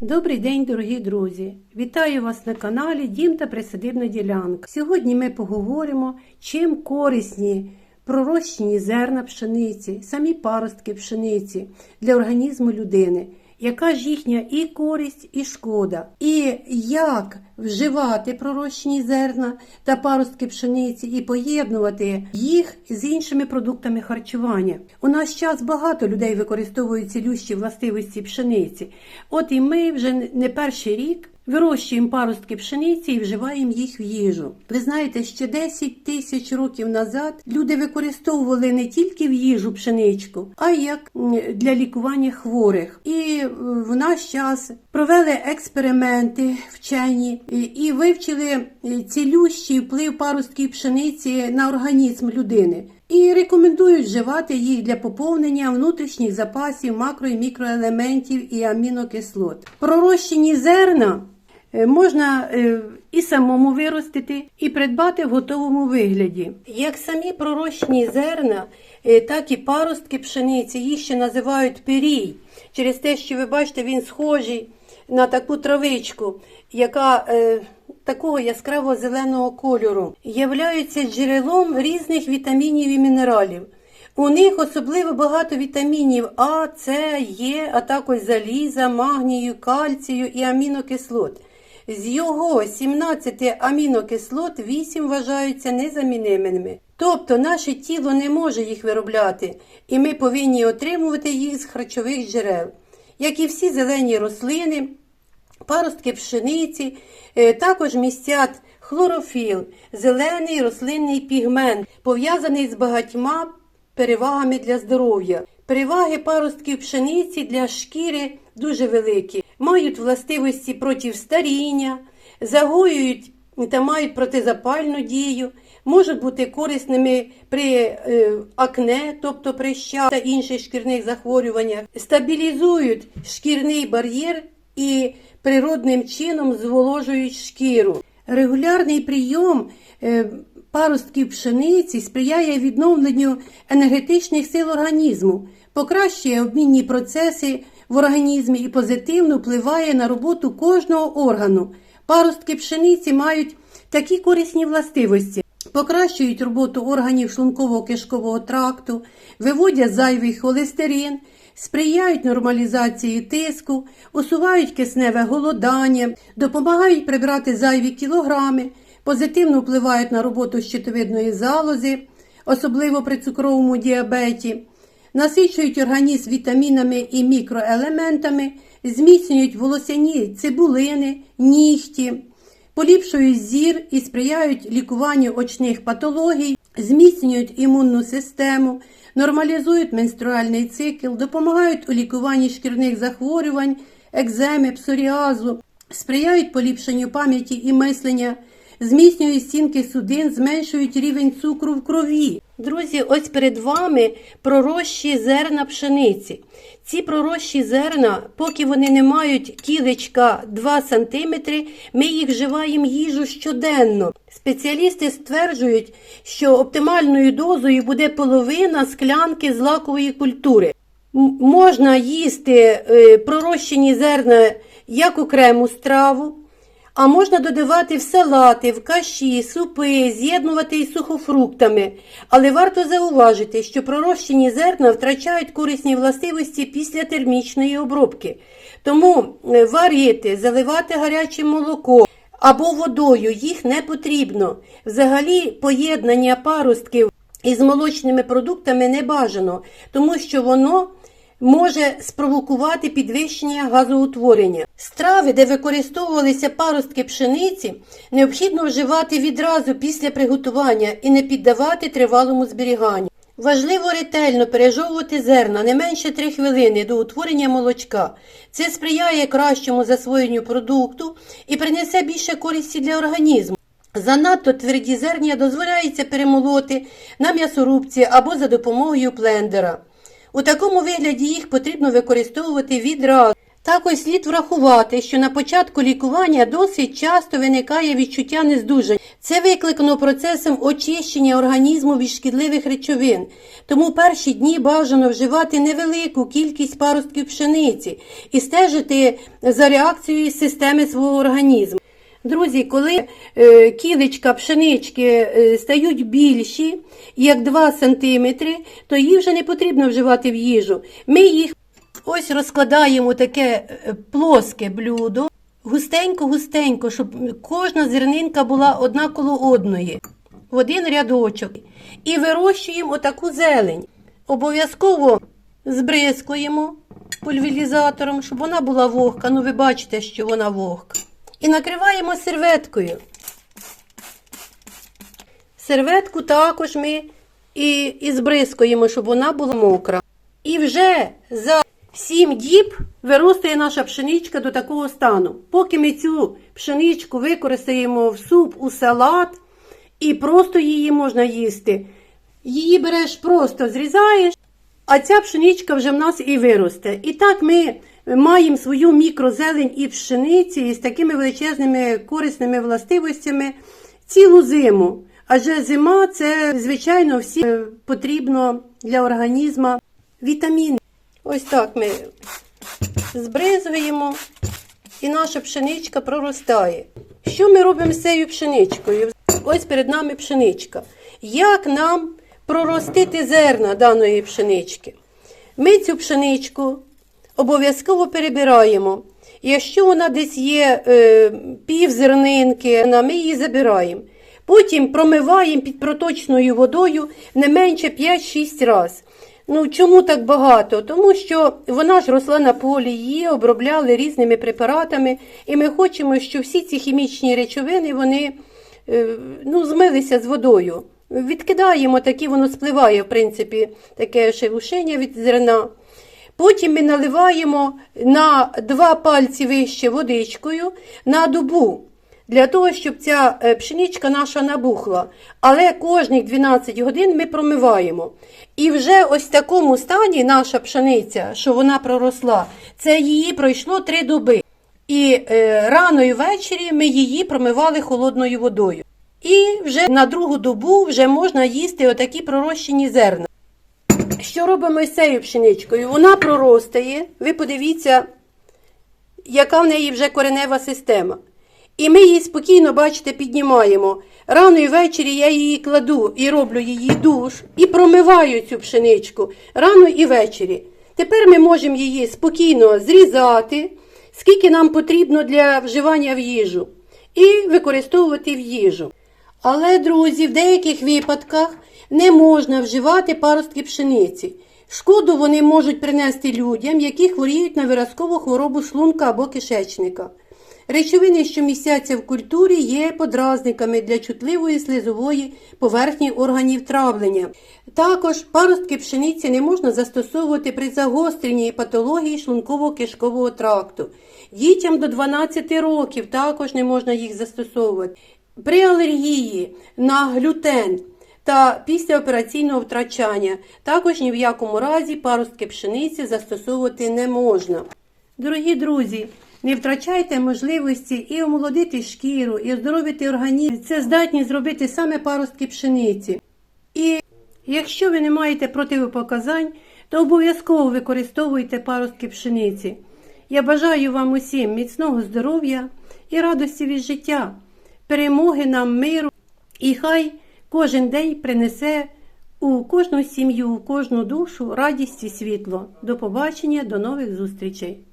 Добрий день, дорогі друзі! Вітаю вас на каналі Дім та Присадибна ділянка. Сьогодні ми поговоримо, чим корисні пророщені зерна пшениці, самі паростки пшениці для організму людини. Яка ж їхня і користь, і шкода, і як вживати пророщені зерна та паростки пшениці і поєднувати їх з іншими продуктами харчування. У наш час багато людей використовують цілющі властивості пшениці. От і ми вже не перший рік вирощуємо паростки пшениці і вживаємо їх в їжу. Ви знаєте, ще 10 тисяч років назад люди використовували не тільки в їжу пшеничку, а як для лікування хворих. І е, в наш час провели експерименти вчені і- вивчили е, цілющий вплив паростків пшениці на організм людини. І рекомендують вживати їх для поповнення внутрішніх запасів макро і мікроелементів і амінокислот. Пророщені зерна можна е, і самому виростити, і придбати в готовому вигляді. Як самі пророщені зерна, е, так і паростки пшениці, їх ще називають пирій, через те, що ви бачите, він схожий на таку травичку, яка е, такого яскраво зеленого кольору, являються джерелом різних вітамінів і мінералів. У них особливо багато вітамінів А, С, Е, а також заліза, магнію, кальцію і амінокислот. З його 17 амінокислот 8 вважаються незамінимими. Тобто наше тіло не може їх виробляти, і ми повинні отримувати їх з харчових джерел. Як і всі зелені рослини, паростки пшениці, е, також містять хлорофіл, зелений рослинний пігмент, пов'язаний з багатьма перевагами для здоров'я. Переваги паростків пшениці для шкіри дуже великі. Мають властивості проти старіння, загоюють та мають протизапальну дію, можуть бути корисними при е, акне, тобто прищах та інших шкірних захворюваннях, стабілізують шкірний бар'єр і природним чином зволожують шкіру. Регулярний прийом е, паростків пшениці сприяє відновленню енергетичних сил організму, покращує обмінні процеси в організмі і позитивно впливає на роботу кожного органу. Паростки пшениці мають такі корисні властивості. Покращують роботу органів шлунково-кишкового тракту, виводять зайвий холестерин, сприяють нормалізації тиску, усувають кисневе голодання, допомагають прибрати зайві кілограми, позитивно впливають на роботу щитовидної залози, особливо при цукровому діабеті, насичують організм вітамінами і мікроелементами, зміцнюють волосяні цибулини, нігті, поліпшують зір і сприяють лікуванню очних патологій, зміцнюють імунну систему, нормалізують менструальний цикл, допомагають у лікуванні шкірних захворювань, екземи, псоріазу, сприяють поліпшенню пам'яті і мислення, зміцнюють стінки судин, зменшують рівень цукру в крові. Друзі, ось перед вами пророщі зерна пшениці. Ці пророщі зерна, поки вони не мають кілечка 2 см, ми їх вживаємо їжу щоденно. Спеціалісти стверджують, що оптимальною дозою буде половина склянки злакової культури. Можна їсти е, пророщені зерна як окрему страву, а можна додавати в салати, в каші, супи, з'єднувати із сухофруктами. Але варто зауважити, що пророщені зерна втрачають корисні властивості після термічної обробки. Тому е, варити, заливати гаряче молоко або водою їх не потрібно. Взагалі поєднання паростків із молочними продуктами не бажано, тому що воно може спровокувати підвищення газоутворення. Страви, де використовувалися паростки пшениці, необхідно вживати відразу після приготування і не піддавати тривалому зберіганню. Важливо ретельно пережовувати зерна не менше 3 хвилини до утворення молочка. Це сприяє кращому засвоєнню продукту і принесе більше користі для організму. Занадто тверді зерня дозволяється перемолоти на м'ясорубці або за допомогою блендера. У такому вигляді їх потрібно використовувати відразу. Також слід врахувати, що на початку лікування досить часто виникає відчуття нездужання. Це викликано процесом очищення організму від шкідливих речовин. Тому перші дні бажано вживати невелику кількість паростків пшениці і стежити за реакцією системи свого організму. Друзі, коли е, кілечка пшенички е, стають більші, як 2 см, то їх вже не потрібно вживати в їжу. Ми їх ось розкладаємо таке е, плоске блюдо, густенько-густенько, щоб кожна зернинка була одна коло одної, в один рядочок. І вирощуємо отаку зелень. Обов'язково збризкуємо пульверізатором, щоб вона була вогка. Ну, ви бачите, що вона вогка. І накриваємо серветкою. Серветку також ми і, і збризкуємо, щоб вона була мокра. І вже за 7 діб виростає наша пшеничка до такого стану. Поки ми цю пшеничку використаємо в суп, у салат, і просто її можна їсти. Її береш просто зрізаєш, а ця пшеничка вже в нас і виросте. І так ми маємо свою мікрозелень і пшениці із такими величезними корисними властивостями цілу зиму. Адже зима це, звичайно, всі потрібно для організму вітаміни. Ось так ми збризуємо, і наша пшеничка проростає. Що ми робимо з цією пшеничкою? Ось перед нами пшеничка. Як нам проростити зерна даної пшенички? Ми цю пшеничку обов'язково перебираємо. Якщо вона десь є е, пів зернинки, ми її забираємо. Потім промиваємо під проточною водою не менше 5-6 разів. Ну, чому так багато? Тому що вона ж росла на полі, її обробляли різними препаратами, і ми хочемо, щоб всі ці хімічні речовини вони е, ну, змилися з водою. Відкидаємо такі, воно спливає, в принципі, таке шелушення від зерна. Потім ми наливаємо на два пальці вище водичкою на добу, для того, щоб ця е, пшеничка наша набухла. Але кожні 12 годин ми промиваємо. І вже ось в такому стані наша пшениця, що вона проросла, це її пройшло три доби. І е, рано і ввечері ми її промивали холодною водою. І вже на другу добу вже можна їсти отакі пророщені зерна. Що робимо з цією пшеничкою? Вона проростає. Ви подивіться, яка в неї вже коренева система. І ми її спокійно, бачите, піднімаємо. Рано і ввечері я її кладу і роблю її душ, і промиваю цю пшеничку рано і ввечері. Тепер ми можемо її спокійно зрізати, скільки нам потрібно для вживання в їжу, і використовувати в їжу. Але, друзі, в деяких випадках не можна вживати паростки пшениці. Шкоду вони можуть принести людям, які хворіють на виразкову хворобу шлунка або кишечника. Речовини, що містяться в культурі, є подразниками для чутливої слизової поверхні органів травлення. Також паростки пшениці не можна застосовувати при загостренні патології шлунково-кишкового тракту. Дітям до 12 років також не можна їх застосовувати. При алергії на глютен та післяопераційного втрачання також ні в якому разі паростки пшениці застосовувати не можна. Дорогі друзі, не втрачайте можливості і омолодити шкіру, і оздоровити організм. Це здатні зробити саме паростки пшениці. І якщо ви не маєте противопоказань, то обов'язково використовуйте паростки пшениці. Я бажаю вам усім міцного здоров'я і радості від життя, перемоги нам миру, і хай кожен день принесе у кожну сім'ю, у кожну душу радість і світло. До побачення, до нових зустрічей!